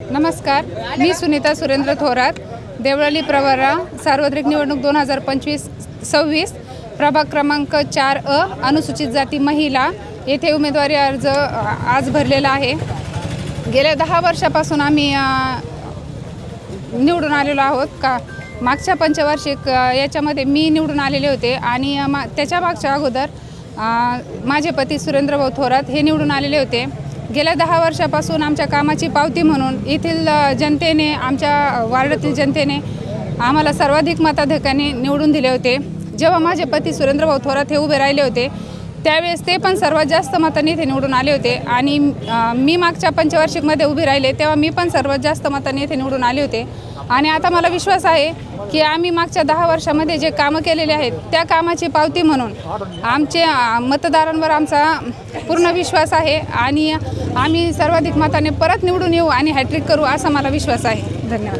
नमस्कार मी सुनीता सुरेंद्र थोरात देवळाली प्रवरा सार्वत्रिक निवडणूक दोन हजार पंचवीस सव्वीस प्रभाग क्रमांक चार अ अनुसूचित जाती महिला येथे उमेदवारी अर्ज आज भरलेला आहे. गेल्या दहा वर्षापासून आम्ही निवडून आलेलो आहोत. का मागच्या पंचवार्षिक याच्यामध्ये मी निवडून आलेले होते आणि मा त्याच्या मागच्या अगोदर माझे पती सुरेंद्रभाऊ थोरात हे निवडून आलेले होते. गेल्या दहा वर्षापासून आमच्या कामाची पावती म्हणून येथील जनतेने आमच्या वार्डातील जनतेने आम्हाला सर्वाधिक मताधिकाने निवडून दिले होते. जेव्हा माझे पती सुरेंद्रभाऊ थोरात हे उभे राहिले होते त्यावेळेस ते पण सर्वात जास्त मतांनी इथे निवडून आले होते. आणि मी मागच्या पंचवार्षिकमध्ये उभे राहिले तेव्हा मी पण सर्वात जास्त मतांनी इथे निवडून आले होते. आणि आता मला विश्वास आहे की आम्ही मागच्या दहा वर्षामध्ये जे कामं केलेले आहेत त्या कामाची पावती म्हणून आमचे मतदारांवर आमचा पूर्ण विश्वास आहे. आणि आम्ही सर्वाधिक मताने परत निवडून येऊ आणि हॅट्रिक करू असा मला विश्वास आहे. धन्यवाद.